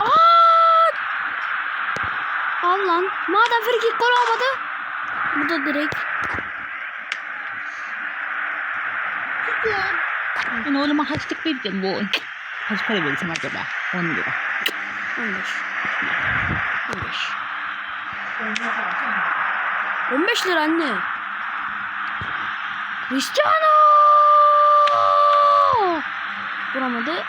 Aa! Al lan. Madem free kick gol olmadı. Bu da direkt. Ben oğluma harçlık vereceğim bu. Kaç para verirsin acaba? 10 lira. 15. 15. 15 lira anne. Cristiano! Vuramadı.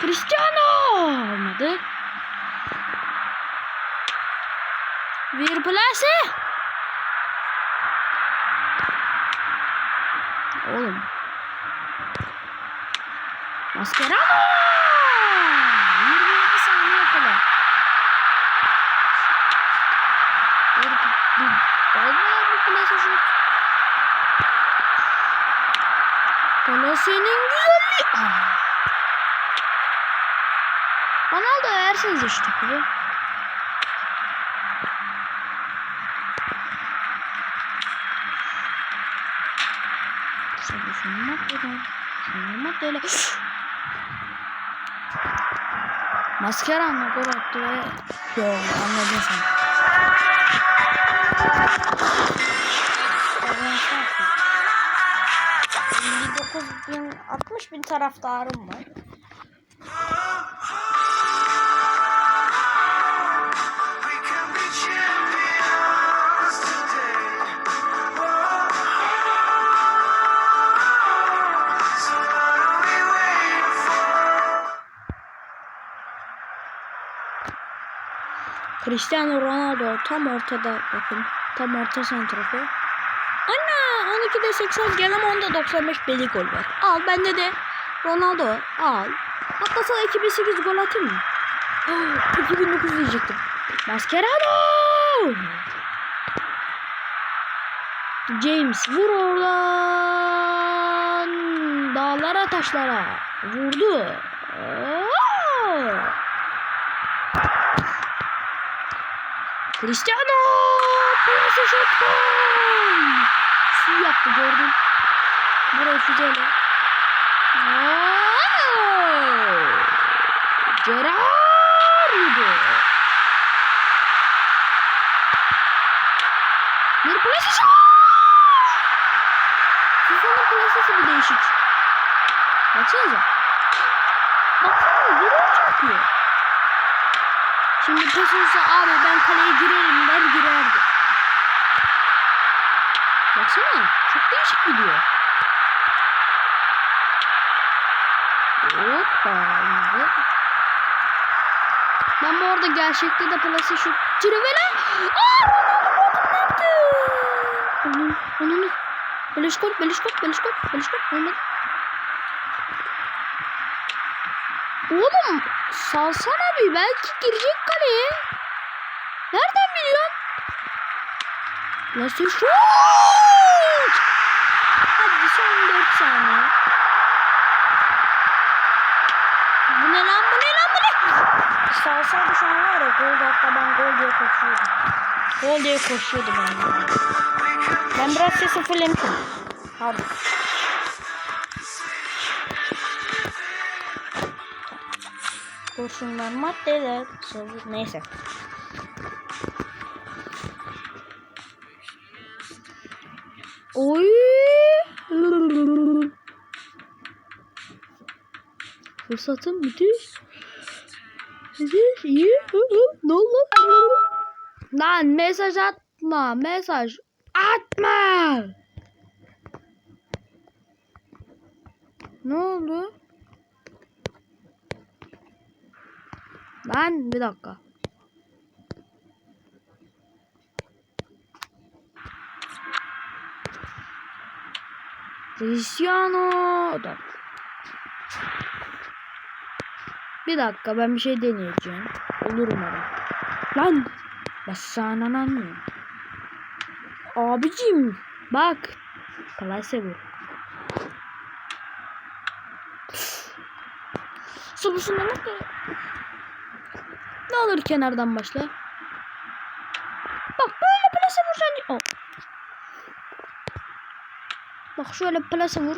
Cristiano! Olmadı. Bir plase. Oğlum. Mascherano! 27 saniye kala. Bir, bir, olmayan bir plase güzelliği. Ronaldo yersiniz işte gibi. Şöyle şunu böyle. Şunu böyle. Mascherano gol attı ve Yo anladın sen. Ben yapayım. 59 bin 60 bin taraftarım var. Cristiano Ronaldo tam ortada bakın. Tam orta santrafı. Ana 12'de 80 gelen 10'da 95 belli gol var. Al bende de Ronaldo. Al. Hatta sana 2008 gol atayım mı? Oh, 2009 diyecektim. Mascherano! James vur oradan dağlara taşlara vurdu. Oo! Cristiano! Piyasa şut gol! Su yaptı gördün. Buraya füzeyle. Gerardo! Bir plase şut! FIFA'nın plasesi bir değişik. Baksanıza. Baksana yere çarpıyor. Şimdi pes olsa abi ben kaleye girerim der girerdi. Baksana çok değişik gidiyor. Hoppa. Ben bu arada gerçekte de plase şut trivela. Aaa Ronaldo Onun, onun, Belişkot, Belişkot, Belişkot, Belişkot, olmadı. Oğlum salsana bir belki girecek kaleye. Nereden biliyorsun? Nasıl şut? Hadi son 4 saniye. Bu ne lan bu ne lan bu ne? Salsaydı şu an var ya gol hatta ben gol diye koşuyordum. Gol diye koşuyordum ben. Ben biraz sesi fullemişim. Hadi. Kurşunlar maddeler. Neyse. Oy. Fırsatım müthiş. Müthiş iyi. Ne oldu? Lan mesaj atma. Mesaj atma. Ne oldu? Lan bir dakika. Cristiano da. Bir dakika ben bir şey deneyeceğim. Olur umarım. Lan basana anlamıyorum. Abicim bak. Klase bu. Sıvısından ne? Ne olur kenardan başla. Bak böyle plase vursan. Oh. Bak şöyle plase vur.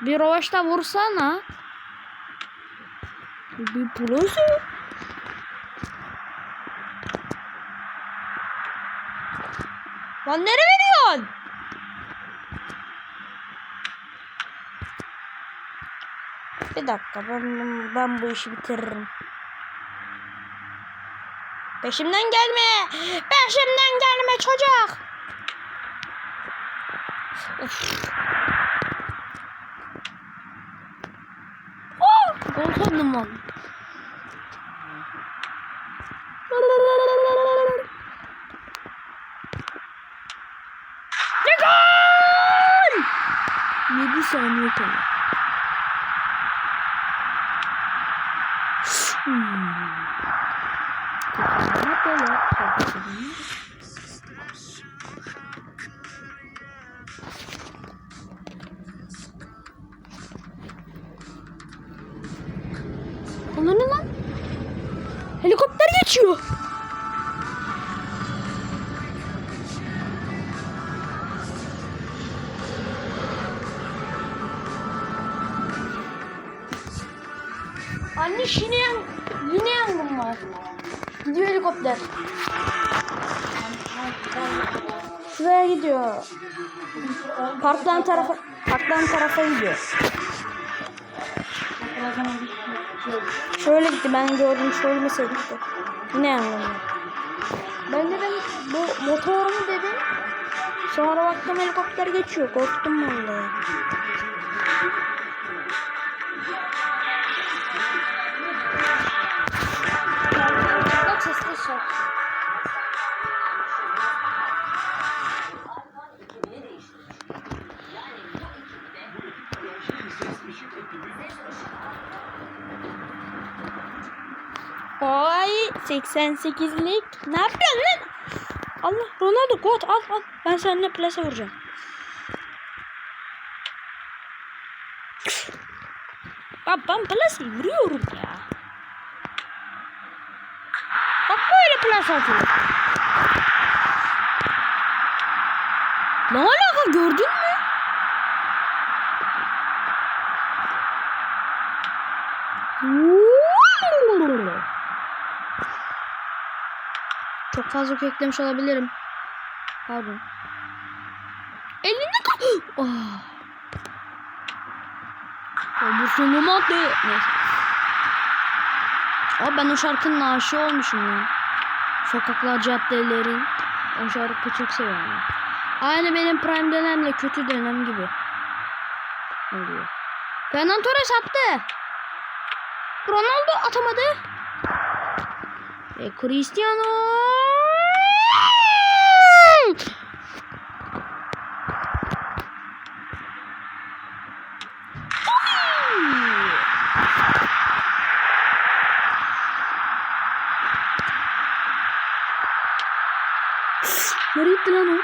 Bir rovaşta vursana. Bir prosu. Lan nereye veriyorsun? Bir dakika ben, ben bu işi bitiririm. Peşimden gelme. Peşimden gelme çocuk. Of. Oh, sandım lan. Ne gol! 7 saniye kala. Onlar ne lan? Helikopter geçiyor. Anne yine, yine yangın var. Gidiyor helikopter. Şuraya gidiyor. Parktan tarafa, parktan tarafa gidiyor. Şöyle gitti ben gördüm şöyle mesela gitti. Yangın var. Ben dedim bu motor mu dedim. Sonra baktım helikopter geçiyor. Korktum vallahi. 88'lik. Ne yapıyorsun lan? Allah Ronaldo gol al al. Ben seninle plase vuracağım. Bak ben plase vuruyorum ya. Bak böyle plase atılır. Ne alaka gördün Çok fazla köklemiş olabilirim. Pardon. Elinde kal. Oh. Ya bu sunumu attı. Neyse. Aa, ben o şarkının aşığı olmuşum ya. Sokaklar, caddelerin. O şarkı çok seviyorum. Aynı benim prime dönemle kötü dönem gibi. Oluyor. Fernan Torres attı. Ronaldo atamadı. Ve Cristiano. Nereye gitti lan o?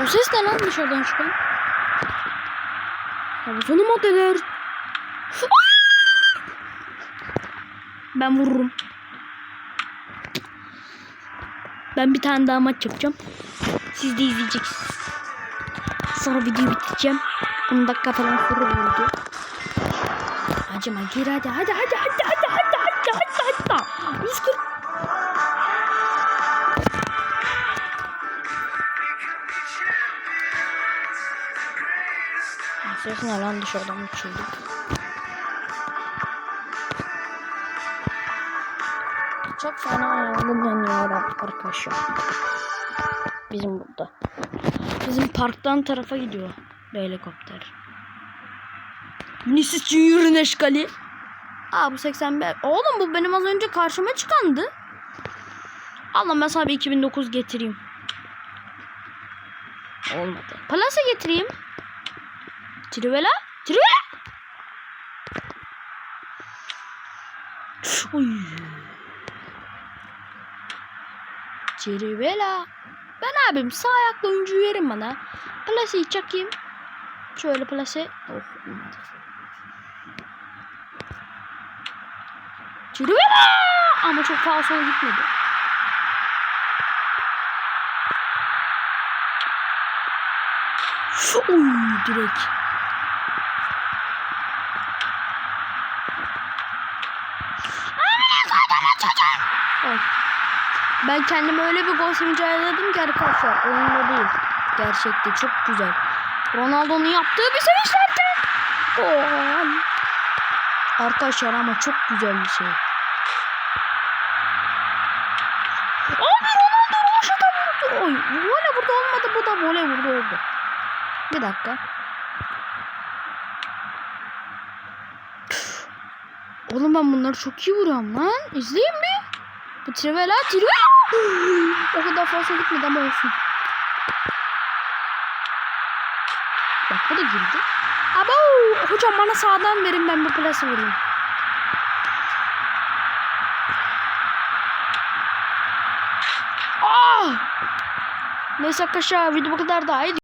O ses ne lan dışarıdan çıkan? Havuzunu maddeler. Ben vururum. Ben bir tane daha maç yapacağım. Siz de izleyeceksiniz. Sonra videoyu bitireceğim. 10 dakika falan bu video. Acıma gir hadi hadi hadi hadi Ses ne lan dışarıdan uçuldu. Çok fena yangın yanıyor arkadaşlar. Bizim burada. Bizim parktan tarafa gidiyor bir helikopter. Vinicius Junior'ın eşkali. Aa bu 85. Oğlum bu benim az önce karşıma çıkandı. Allah ben sana bir 2009 getireyim. Olmadı. Palasa getireyim. Trivela? Trivela! Uy. Trivela. Ben abim sağ ayaklı oyuncuyu verin bana. Plase'yi çakayım. Şöyle plase. Oh olmadı. Trivela! Ama çok fazla sola gitmedi. Uy direkt. Ay. Ben kendime öyle bir gol sevinci ayarladım ki arkadaşlar. Oyunda değil. Gerçekte çok güzel. Ronaldo'nun yaptığı bir sevinç derken. Gol. Arkadaşlar ama çok güzel bir şey. Abi Ronaldo Roşat'a vurdu. Oy, voley burada olmadı. Bu da voley burada oldu. Bir dakika. Oğlum ben bunları çok iyi vuruyorum lan. İzleyin mi? Bu Trivela Trivela. o kadar fazla gitmedi ama olsun. Bak bu da girdi. Abo! Hocam bana sağdan verin ben bir plası vurayım. Ah! Neyse arkadaşlar video bu kadar daha iyi.